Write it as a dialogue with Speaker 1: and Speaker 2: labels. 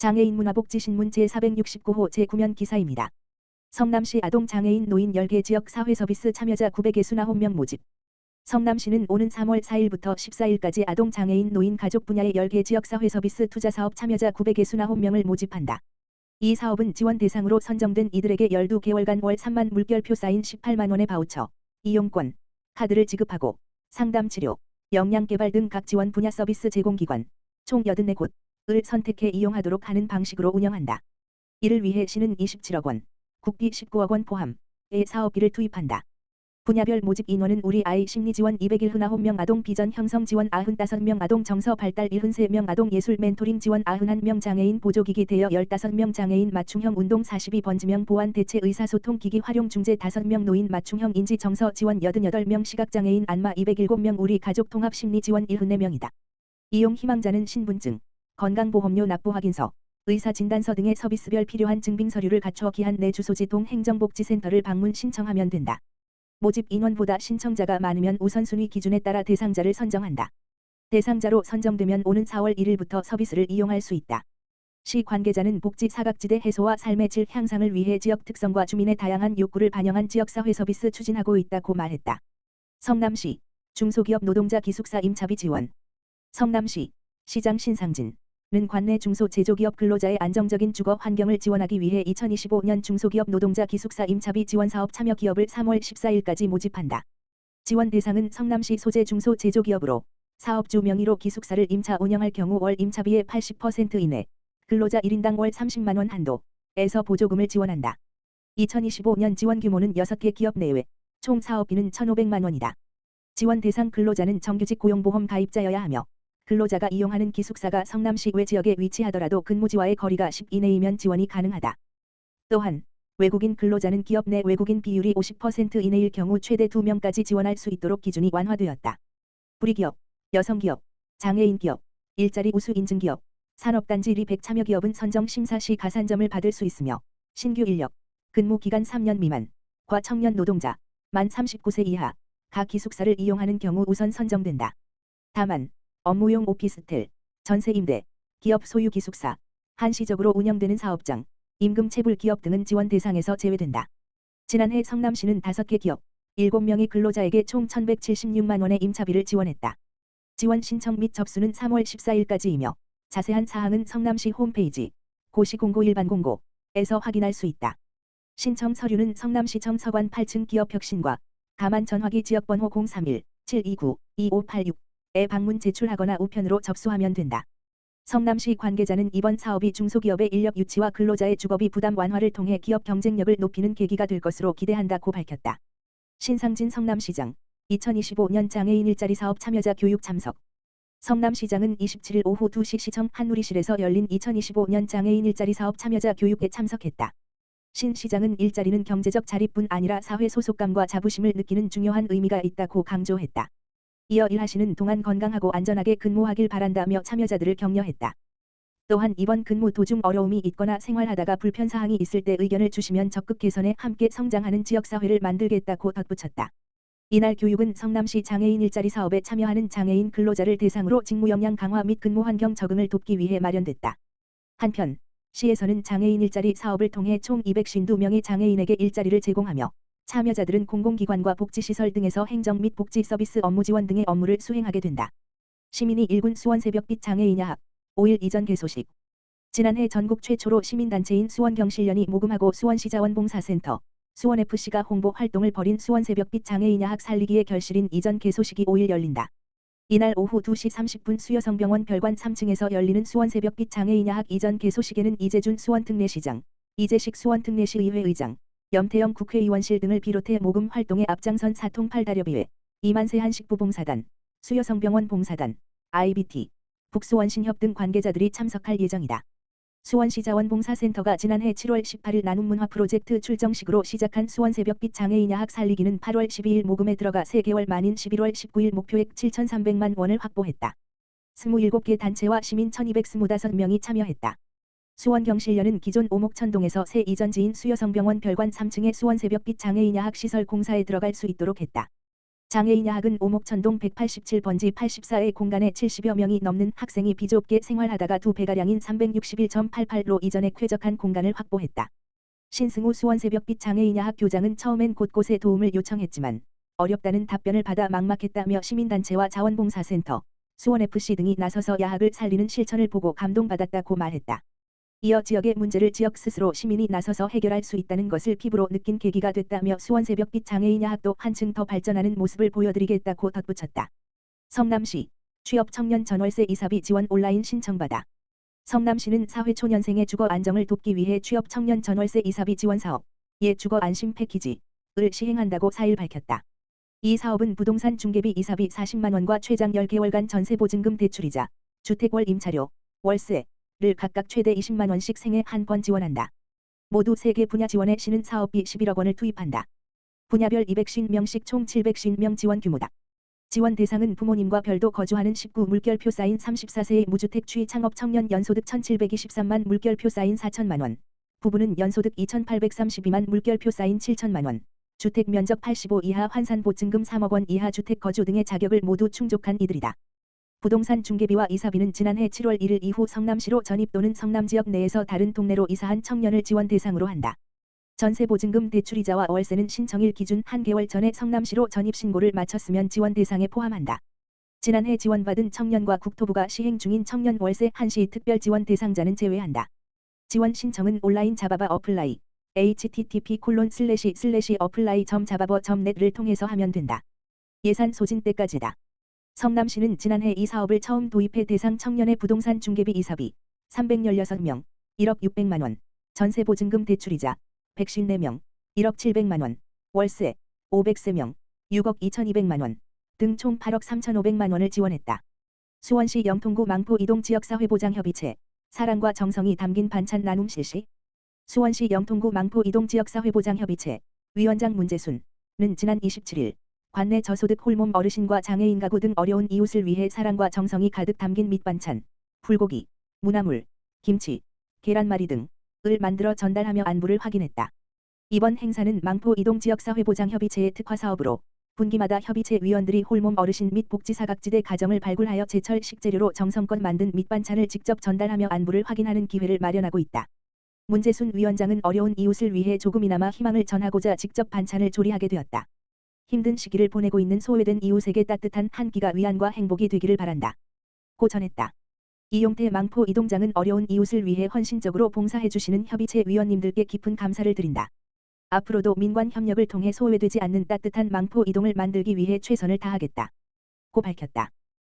Speaker 1: 장애인 문화복지신문 제469호 제9면 기사입니다. 성남시 아동 장애인 노인 10개 지역 사회서비스 참여자 961명 모집. 성남시는 오는 3월 4일부터 14일까지 아동 장애인 노인 가족 분야의 10개 지역 사회서비스 투자 사업 참여자 961명을 모집한다. 이 사업은 지원 대상으로 선정된 이들에게 12개월간 월 3만 물결표 쌓인 18만 원의 바우처, 이용권, 카드를 지급하고 상담 치료, 역량 개발 등 각 지원 분야 서비스 제공기관, 총 84곳, 을 선택해 이용하도록 하는 방식으로 운영한다. 이를 위해 시는 27억 원, 국비 19억 원 포함 의 사업비를 투입한다. 분야별 모집 인원은 우리 아이 심리지원 201명 아동 비전 형성 지원 95명 아동 정서 발달 73명 아동 예술 멘토링 지원 91명 장애인 보조기기 대여 15명 장애인 맞춤형 운동 42번 지명 보안 대체 의사소통 기기 활용 중재 5명 노인 맞춤형 인지 정서 지원 88명 시각장애인 안마 207명 우리 가족 통합 심리 지원 74명이다. 이용 희망자는 신분증, 건강보험료 납부 확인서, 의사 진단서 등의 서비스별 필요한 증빙 서류를 갖춰 기한 내 주소지 동 행정복지센터를 방문 신청하면 된다. 모집 인원보다 신청자가 많으면 우선순위 기준에 따라 대상자를 선정한다. 대상자로 선정되면 오는 4월 1일부터 서비스를 이용할 수 있다. 시 관계자는 복지 사각지대 해소와 삶의 질 향상을 위해 지역 특성과 주민의 다양한 욕구를 반영한 지역사회 서비스 추진하고 있다고 말했다. 성남시 중소기업 노동자 기숙사 임차비 지원 성남시 시장 신상진 는 관내 중소 제조기업 근로자의 안정적인 주거 환경을 지원하기 위해 2025년 중소기업 노동자 기숙사 임차비 지원 사업 참여 기업을 3월 14일까지 모집한다. 지원 대상은 성남시 소재 중소 제조기업으로 사업주 명의로 기숙사를 임차 운영할 경우 월 임차비의 80% 이내 근로자 1인당 월 30만 원 한도에서 보조금을 지원한다. 2025년 지원 규모는 6개 기업 내외 총 사업비는 1,500만 원이다. 지원 대상 근로자는 정규직 고용보험 가입자여야 하며 근로자가 이용하는 기숙사가 성남시 외 지역에 위치하더라도 근무지와의 거리가 10 이내이면 지원이 가능하다. 또한 외국인 근로자는 기업 내 외국인 비율이 50% 이내일 경우 최대 2명까지 지원할 수 있도록 기준이 완화되었다. 불이기업, 여성기업, 장애인기업, 일자리 우수 인증기업, 산업단지 리백 참여기업은 선정 심사 시 가산점을 받을 수 있으며 신규 인력, 근무 기간 3년 미만, 과 청년 노동자, 만 39세 이하, 각 기숙사를 이용하는 경우 우선 선정된다. 다만 업무용 오피스텔, 전세 임대, 기업 소유 기숙사, 한시적으로 운영되는 사업장, 임금 체불 기업 등은 지원 대상에서 제외된다. 지난해 성남시는 5개 기업, 7명의 근로자에게 총 1,176만 원의 임차비를 지원했다. 지원 신청 및 접수는 3월 14일까지이며 자세한 사항은 성남시 홈페이지 고시공고 일반 공고 에서 확인할 수 있다. 신청 서류는 성남시청 서관 8층 기업혁신과 가만 전화기 지역번호 031-729-2586 에 방문 제출하거나 우편으로 접수하면 된다. 성남시 관계자는 이번 사업이 중소기업의 인력 유치와 근로자의 주거비 부담 완화를 통해 기업 경쟁력을 높이는 계기가 될 것으로 기대한다고 밝혔다. 신상진 성남시장 2025년 장애인 일자리 사업 참여자 교육 참석 성남시장은 27일 오후 2시 시청 한누리실에서 열린 2025년 장애인 일자리 사업 참여자 교육에 참석했다. 신 시장은 일자리는 경제적 자립뿐 아니라 사회 소속감과 자부심을 느끼는 중요한 의미가 있다고 강조했다. 이어 일하시는 동안 건강하고 안전하게 근무하길 바란다며 참여자들을 격려했다. 또한 이번 근무 도중 어려움이 있거나 생활하다가 불편사항이 있을 때 의견을 주시면 적극 개선해 함께 성장하는 지역사회를 만들겠다고 덧붙였다. 이날 교육은 성남시 장애인 일자리 사업에 참여하는 장애인 근로자를 대상으로 직무 역량 강화 및 근무 환경 적응을 돕기 위해 마련됐다. 한편 시에서는 장애인 일자리 사업을 통해 총 252명의 장애인에게 일자리를 제공하며 참여자들은 공공기관과 복지시설 등에서 행정 및 복지 서비스 업무 지원 등의 업무를 수행하게 된다. 시민이 1군 수원 새벽빛 장애인야학 5일 이전 개소식 지난해 전국 최초로 시민단체인 수원경실련이 모금하고 수원시자원봉사센터 수원FC가 홍보 활동을 벌인 수원 새벽빛 장애인야학 살리기의 결실인 이전 개소식이 5일 열린다. 이날 오후 2시 30분 수여성병원 별관 3층에서 열리는 수원 새벽빛 장애인야학 이전 개소식에는 이재준 수원특례시장, 이재식 수원특례시의회 의장, 염태영 국회의원실 등을 비롯해 모금 활동에 앞장선 사통 팔다려비회, 이만세 한식부봉사단, 수여성병원 봉사단, IBT, 북수원신협 등 관계자들이 참석할 예정이다. 수원시 자원봉사센터가 지난해 7월 18일 나눔 문화 프로젝트 출정식으로 시작한 수원 새벽빛 장애인 야학 살리기는 8월 12일 모금에 들어가 3개월 만인 11월 19일 목표액 7,300만 원을 확보했다. 27개 단체와 시민 1,225명이 참여했다. 수원경실련은 기존 오목천동에서 새 이전지인 수여성병원 별관 3층의 수원 새벽빛 장애인야학 시설 공사에 들어갈 수 있도록 했다. 장애인 야학은 오목천동 187번지 84의 공간에 70여 명이 넘는 학생이 비좁게 생활하다가 두 배가량인 361.88로 이전에 쾌적한 공간을 확보했다. 신승우 수원새벽빛 장애인 야학 교장은 처음엔 곳곳에 도움을 요청했지만 어렵다는 답변을 받아 막막했다며 시민단체와 자원봉사센터, 수원FC 등이 나서서 야학을 살리는 실천을 보고 감동받았다고 말했다. 이어 지역의 문제를 지역 스스로 시민이 나서서 해결할 수 있다는 것을 피부로 느낀 계기가 됐다며 수원 새벽빛 장애인 야학도 한층 더 발전하는 모습을 보여드리겠다고 덧붙였다. 성남시 취업 청년 전월세 이사비 지원 온라인 신청받아 성남시는 사회초년생의 주거 안정을 돕기 위해 취업 청년 전월세 이사비 지원 사업 예 주거 안심 패키지를 시행한다고 4일 밝혔다. 이 사업은 부동산 중개비 이사비 40만 원과 최장 10개월간 전세 보증금 대출이자 주택월 임차료, 월세, 를 각각 최대 20만 원씩 생애 한 번 지원한다. 모두 3개 분야 지원에 시는 사업비 11억 원을 투입한다. 분야별 250명씩 총 750명 지원 규모다. 지원 대상은 부모님과 별도 거주하는 19 물결표 쌓인 34세의 무주택 취 창업 청년 연소득 1723만 물결표 쌓인 4천만 원. 부부는 연소득 2832만 물결표 쌓인 7천만 원. 주택 면적 85 이하 환산 보증금 3억 원 이하 주택 거주 등의 자격을 모두 충족한 이들이다. 부동산 중개비와 이사비는 지난해 7월 1일 이후 성남시로 전입 또는 성남 지역 내에서 다른 동네로 이사한 청년을 지원 대상으로 한다. 전세 보증금 대출이자와 월세는 신청일 기준 한 개월 전에 성남시로 전입 신고를 마쳤으면 지원 대상에 포함한다. 지난해 지원받은 청년과 국토부가 시행 중인 청년 월세 한시 특별 지원 대상자는 제외한다. 지원 신청은 온라인 자바바 어플라이 http 콜론 슬래시 슬래시 어플라이 점 자바버 점 넷을 통해서 하면 된다. 예산 소진 때까지다. 성남시는 지난해 이 사업을 처음 도입해 대상 청년의 부동산 중개비 이사비 316명, 1억 600만 원, 전세 보증금 대출이자 154명, 1억 700만 원, 월세 503명, 6억 2200만 원 등 총 8억 3500만 원을 지원했다. 수원시 영통구 망포 이동 지역사회보장협의체 사랑과 정성이 담긴 반찬 나눔 실시 수원시 영통구 망포 이동 지역사회보장협의체 위원장 문재순은 지난 27일 관내 저소득 홀몸 어르신과 장애인 가구 등 어려운 이웃을 위해 사랑과 정성이 가득 담긴 밑반찬, 불고기, 무나물, 김치, 계란말이 등을 만들어 전달하며 안부를 확인했다. 이번 행사는 망포 이동지역사회보장협의체의 특화사업으로 분기마다 협의체 위원들이 홀몸 어르신 및 복지사각지대 가정을 발굴하여 제철 식재료로 정성껏 만든 밑반찬을 직접 전달하며 안부를 확인하는 기회를 마련하고 있다. 문재순 위원장은 어려운 이웃을 위해 조금이나마 희망을 전하고자 직접 반찬을 조리하게 되었다. 힘든 시기를 보내고 있는 소외된 이웃에게 따뜻한 한 끼가 위안과 행복이 되기를 바란다. 고 전했다. 이용태 망포 이동장은 어려운 이웃을 위해 헌신적으로 봉사해주시는 협의체 위원님들께 깊은 감사를 드린다. 앞으로도 민관 협력을 통해 소외되지 않는 따뜻한 망포 이동을 만들기 위해 최선을 다하겠다. 고 밝혔다.